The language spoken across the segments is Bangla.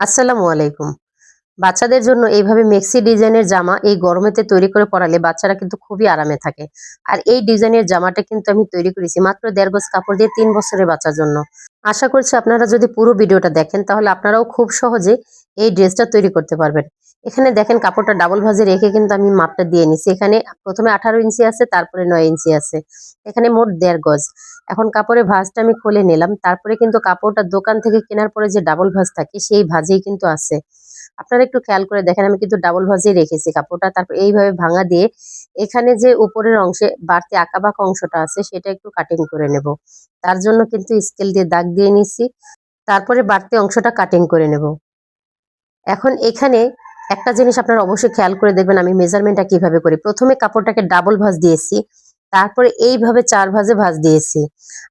আসসালামু আলাইকুম। বাচ্চাদের জন্য এইভাবে মেক্সি ডিজাইনের জামা এই গরমেতে তৈরি করে পরালে বাচ্চারা কিন্তু খুবই আরামে থাকে। আর এই ডিজাইনের জামাটা কিন্তু আমি তৈরি করেছি মাত্র দেড় গজ কাপড় দিয়ে তিন বছরের বাচ্চার জন্য। আশা করছি আপনারা যদি পুরো ভিডিওটা দেখেন তাহলে আপনারাও খুব সহজে এই ড্রেসটা তৈরি করতে পারবেন। এখানে দেখেন কাপড়টা ডাবল ভাজে রেখে কিন্তু আমি মাপটা দিয়ে নিছি। এখানে প্রথমে আঠারো ইঞ্চি আছে, তারপরে নয় ইঞ্চি আছে। এখানে মোট দেড় গজ। এখন কাপড়ের ভাঁজটা আমি খুলে নিলাম। তারপরে কিন্তু কাপড়টা দোকান থেকে কেনার পরে যে ডাবল ভাঁজ থাকে, সেই ভাজেই কিন্তু আছে। আপনারা একটু খেয়াল করে দেখেন, আমি কিন্তু ডাবল ভাজেই রেখেছি কাপড়টা। তারপর এইভাবে ভাঙা দিয়ে এখানে যে উপরের অংশে বাড়তি আঁকা বাঁকা অংশটা আছে, সেটা একটু কাটিং করে নেব। তার জন্য কিন্তু স্কেল দিয়ে দাগ দিয়ে নিছি। তারপরে বাড়তি অংশটা কাটিং করে নেব। এখন এখানে একটা জিনিস আপনারা অবশ্যই খেয়াল করে দেখবেন, আমি মেজারমেন্টটা কীভাবে করি। প্রথমে কাপড়টাকে ডাবল ভাঁজ দিয়েছি, তারপরে এইভাবে চার ভাজে ভাঁজ দিয়েছি।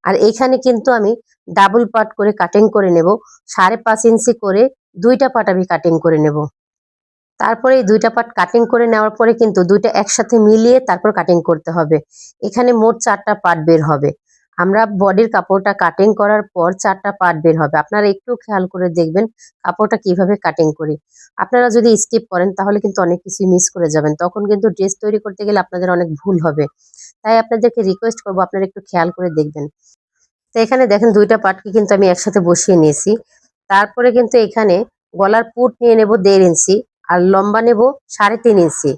আর এখানে কিন্তু আমি ডাবল পার্ট করে কাটিং করে নেব, সাড়ে পাঁচ ইঞ্চি করে দুইটা পার্ট আমি কাটিং করে নেব। তারপরে এই দুইটা পার্ট কাটিং করে নেওয়ার পরে কিন্তু দুইটা একসাথে মিলিয়ে তারপর কাটিং করতে হবে। এখানে মোট চারটা পার্ট বের হবে। আমরা বডির কাপড়টা কাটিং করার পর চারটা পার্ট বের হবে। আপনারা একটু খেয়াল করে দেখবেন কাপড়টা কীভাবে কাটিং করি। আপনারা যদি স্কিপ করেন তাহলে কিন্তু অনেক কিছু মিস করে যাবেন। তখন কিন্তু ড্রেস তৈরি করতে গেলে আপনাদের অনেক ভুল হবে। তাই আপনাদেরকে রিকোয়েস্ট করব আপনারা একটু খেয়াল করে দেখবেন। তো এখানে দেখেন দুইটা পার্টকে কিন্তু আমি একসাথে বসিয়ে নিয়েছি। তারপরে কিন্তু এখানে গলার পুট নিয়ে নেব দেড় ইঞ্চি আর লম্বা নেব সাড়ে তিন ইঞ্চি।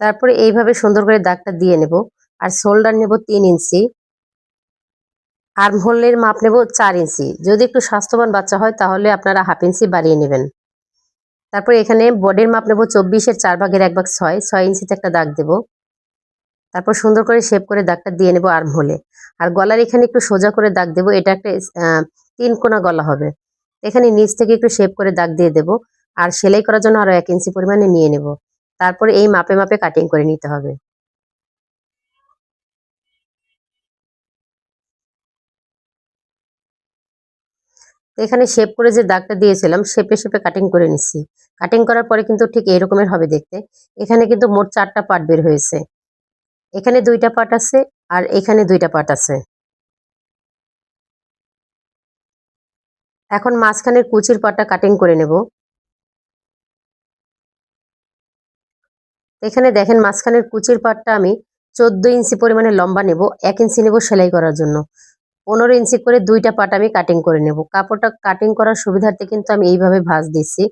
তারপরে এইভাবে সুন্দর করে দাগটা দিয়ে নেব। আর শোল্ডার নেব তিন ইঞ্চি। আর হোলের মাপ নেব চার ইঞ্চি। যদি একটু স্বাস্থ্যবান বাচ্চা হয়, তাহলে আপনারা হাফ ইঞ্চি বাড়িয়ে নেবেন। তারপর এখানে বডির মাপ নেব চব্বিশের চার ভাগের এক ভাগ ছয়। ছয় ইঞ্চিতে একটা দাগ দেব। তারপর সুন্দর করে শেপ করে দাগটা দিয়ে নেব আর্ম হলে আর গলার এখানে একটু সোজা করে দাগ দেব। এটা একটা তিন কোনা গলা হবে। এখানে নিচ থেকে একটু শেপ করে দাগ দিয়ে দেব। আর সেলাই করার জন্য আরও এক ইঞ্চি পরিমাণে নিয়ে নেব। তারপরে এই মাপে মাপে কাটিং করে নিতে হবে। এখানে শেপ করে যে দাগটা দিয়েছিলাম শেপে শেপে কাটিং করে নিচ্ছি। কাটিং করার পরে কিন্তু ঠিক এরকমের হবে দেখতে। এখানে কিন্তু মোট চারটা পার্ট বের হয়েছে। এখানে দুইটা পার্ট আছে আর এখানে দুইটা পার্ট আছে। এখন মাঝখানের কুচির পাটটা কাটিং করে নেব। এখানে দেখেন মাঝখানের কুচির পাটটা আমি চোদ্দ ইঞ্চি পরিমাণে লম্বা নেব, এক ইঞ্চি নেব সেলাই করার জন্য। পনেরো ইঞ্চি করে দুইটা পাট আমি কাটিং করে নেব। কাপড়টা কাটিং করার সুবিধার্থে কিন্তু আমি এইভাবে ভাঁজ দিচ্ছি।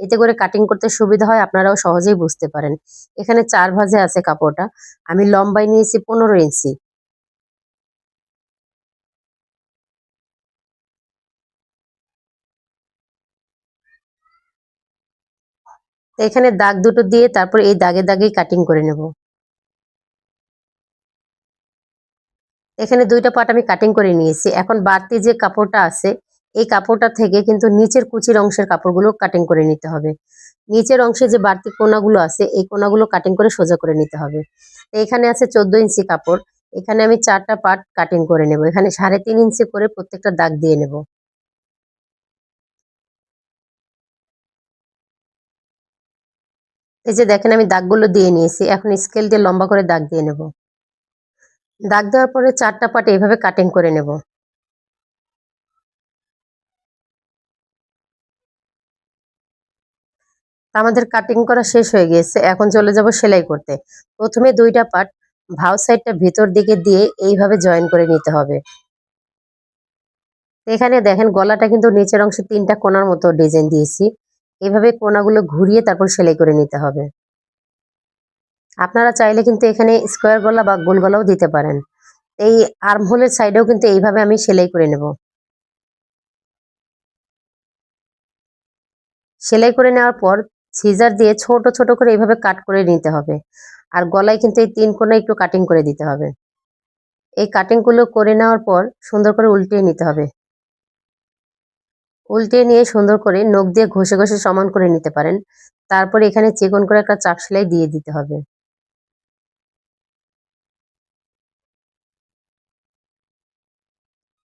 এতে করে কাটিং করতে সুবিধা হয়, আপনারাও সহজেই বুঝতে পারেন। এখানে চার ভাজে আছে কাপড়টা। আমি লম্বায় নিয়েছি পনেরো ইঞ্চি। এখানে দাগ দুটো দিয়ে তারপর এই দাগে দাগেই কাটিং করে নেব। এখানে দুইটা পাট আমি কাটিং করে নিয়েছি। এখন বাড়তি যে কাপড়টা আছে, এই কাপড়টা থেকে কিন্তু নিচের কুচির অংশের কাপড়গুলো কাটিং করে নিতে হবে। নিচের অংশে যে বাড়তি কোনাগুলো আছে, এই কোনাগুলো কাটিং করে সোজা করে নিতে হবে। এখানে আছে চোদ্দ ইঞ্চি কাপড়। এখানে আমি চারটা পাট কাটিং করে নেব। এখানে সাড়ে তিন ইঞ্চি করে প্রত্যেকটা দাগ দিয়ে নেব। এই যে দেখেন আমি দাগগুলো দিয়ে নিয়েছি। এখন স্কেল দিয়ে লম্বা করে দাগ দিয়ে নেব। দাগ দেওয়ার পরে চারটা পাট এইভাবে কাটিং করে নেব। আমাদের কাটিং করা শেষ হয়ে গিয়েছে, এখন চলে যাব সেলাই করতে। প্রথমে দুইটা পাট ভাও সাইডটা ভিতর দিকে দিয়ে এইভাবে জয়েন করে নিতে হবে। এখানে দেখেন গলাটা কিন্তু নিচের অংশে তিনটা কোনার মতো ডিজাইন দিয়েছি। এভাবে কোনাগুলো ঘুরিয়ে তারপর সেলাই করে নিতে হবে। আপনারা চাইলে কিন্তু এখানে স্কোয়ার গলা বা গোল গলাও দিতে পারেন। এই আর্মহোলের সাইডেও কিন্তু এইভাবে আমি সেলাই করে নেব। সেলাই করে নেওয়ার পর সিজার দিয়ে ছোট ছোট করে এইভাবে কাট করে নিতে হবে। আর গলায় কিন্তু এই তিন কোনা একটু কাটিং করে দিতে হবে। এই কাটিংগুলো করে নেওয়ার পর সুন্দর করে উল্টিয়ে নিতে হবে। উল্টে নিয়ে সুন্দর করে নখ দিয়ে ঘষে ঘষে সমান করে নিতে পারেন। তারপর এখানে চিকন করে একটা চাক সেলাই দিয়ে দিতে হবে।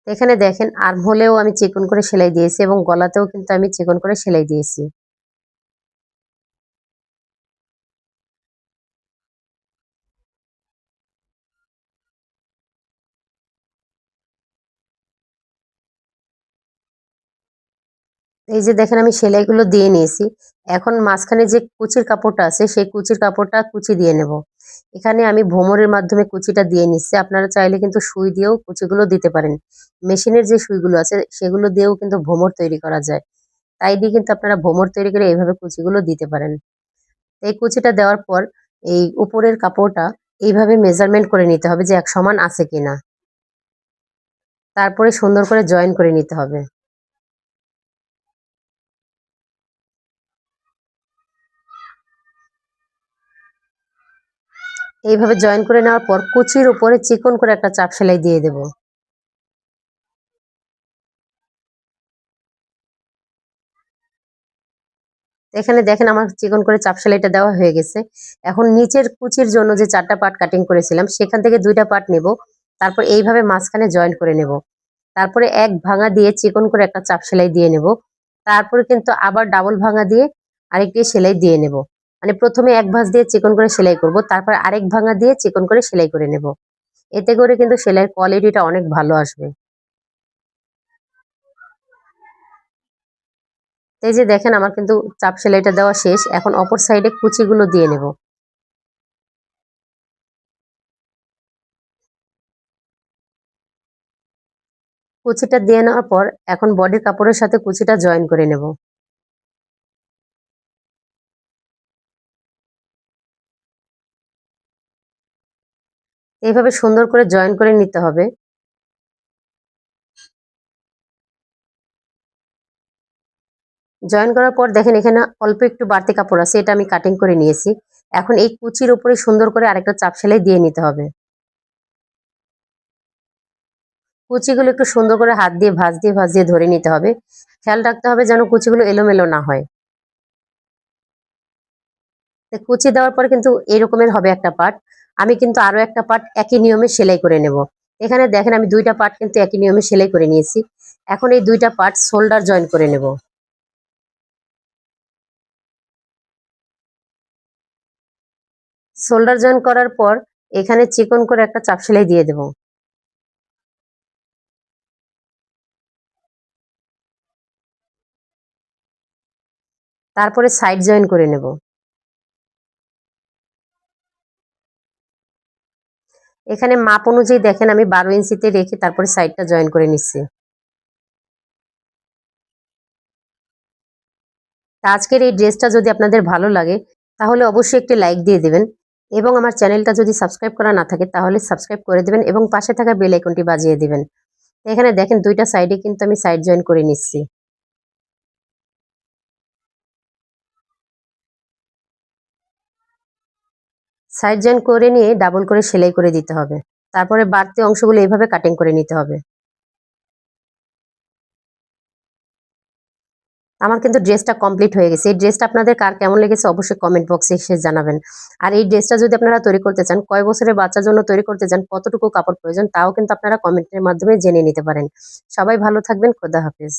এখানে দেখেন আর্ম হলেও আমি চিকন করে সেলাই দিয়েছি এবং গলাতেও কিন্তু আমি চিকন করে সেলাই দিয়েছি। এই যে দেখেন, আমি সেলাইগুলো দিয়ে নিয়েছি। এখন মাঝখানে যে কুচির কাপড়টা আছে, সেই কুচির কাপড়টা কুচি দিয়ে নেব। এখানে আমি ভোমরের মাধ্যমে কুচিটা দিয়ে নিচ্ছি। আপনারা চাইলে কিন্তু সুই দিয়েও কুচিগুলো দিতে পারেন। মেশিনের যে সুইগুলো আছে, সেগুলো দিয়েও কিন্তু ভোমর তৈরি করা যায়। তাই দিয়ে কিন্তু আপনারা ভোমর তৈরি করে এইভাবে কুচিগুলো দিতে পারেন। এই কুচিটা দেওয়ার পর এই উপরের কাপড়টা এইভাবে মেজারমেন্ট করে নিতে হবে যে এক সমান আছে কিনা। তারপরে সুন্দর করে জয়েন করে নিতে হবে। এইভাবে জয়েন করে নেওয়ার পর কুচির উপরে চিকন করে একটা চাপ সেলাই দিয়ে দেব। এখানে দেখেন আমার চিকন করে চাপ সেলাইটা দেওয়া হয়ে গেছে। এখন নিচের কুচির জন্য যে চারটা পার্ট কাটিং করেছিলাম, সেখান থেকে দুইটা পার্ট নেব, তারপর এইভাবে মাঝখানে জয়েন করে নেব। তারপরে এক ভাঙা দিয়ে চিকন করে একটা চাপ সেলাই দিয়ে নেব। তারপরে কিন্তু আবার ডাবল ভাঙা দিয়ে আরেকটি সেলাই দিয়ে নেব। মানে প্রথমে এক ভাঁজ দিয়ে চিকন করে সেলাই করব, তারপর আরেক ভাঙা দিয়ে চিকন করে সেলাই করে নেব। এতে করে কিন্তু সেলাইয়ের কোয়ালিটিটা অনেক ভালো আসবে। এই যে দেখেন, আমার কিন্তু চাপ সেলাইটা দেওয়া শেষ। এখন অপর সাইডে কুচিগুলো দিয়ে নেব। কুচিটা দিয়ে নেওয়ার পর এখন বডির কাপড়ের সাথে কুচিটা জয়েন করে নেব। এইভাবে সুন্দর করে জয়েন করে নিতে হবে। জয়েন করার পর দেখেন এখানে অল্প একটু বাড়তি কাপড় আছে, এটা আমি কাটিং করে নিয়েছি। এখন এই কুচির উপরে সুন্দর করে আরেকটা চাপ সেলাই দিয়ে নিতে হবে। কুচিগুলো একটু সুন্দর করে হাত দিয়ে ভাজ দিয়ে ভাজ দিয়ে ধরে নিতে হবে। খেয়াল রাখতে হবে যেন কুচিগুলো এলোমেলো না হয়। কুচি দেওয়ার পর কিন্তু এরকমের হবে একটা পার্ট আমি কিন্তু আরও একটা পার্ট একই নিয়মে সেলাই করে নেব। এখানে দেখেন আমি দুইটা পার্ট কিন্তু একই নিয়মে সেলাই করে নিয়েছি। এখন এই দুইটা পার্ট শোল্ডার জয়েন করে নেব। শোল্ডার জয়েন করার পর এখানে চিকন করে একটা চাপ সেলাই দিয়ে দেব। তারপরে সাইড জয়েন করে নেব। এখানে মাপ অনুযায়ী দেখেন, আমি বারো ইঞ্চিতে রেখে তারপরে সাইডটা জয়েন করে নিচ্ছি। আজকের এই ড্রেসটা যদি আপনাদের ভালো লাগে, তাহলে অবশ্যই একটি লাইক দিয়ে দেবেন। এবং আমার চ্যানেলটা যদি সাবস্ক্রাইব করা না থাকে, তাহলে সাবস্ক্রাইব করে দেবেন এবং পাশে থাকা বেল আইকনটি বাজিয়ে দেবেন। এখানে দেখেন দুইটা সাইডে কিন্তু আমি সাইড জয়েন করে নিচ্ছি। সাইড জয়েন করে নিয়ে ডাবল করে সেলাই করে দিতে হবে। তারপরে বাড়তি অংশগুলো এইভাবে কাটিং করে নিতে হবে। আমার কিন্তু ড্রেসটা কমপ্লিট হয়ে গেছে। এই ড্রেসটা আপনাদের কার কেমন লেগেছে অবশ্যই কমেন্ট বক্সে এসে জানাবেন। আর এই ড্রেসটা যদি আপনারা তৈরি করতে চান, কয় বছরের বাচ্চার জন্য তৈরি করতে চান, কতটুকু কাপড় প্রয়োজন, তাও কিন্তু আপনারা কমেন্টের মাধ্যমে জেনে নিতে পারেন। সবাই ভালো থাকবেন, খোদা হাফিজ।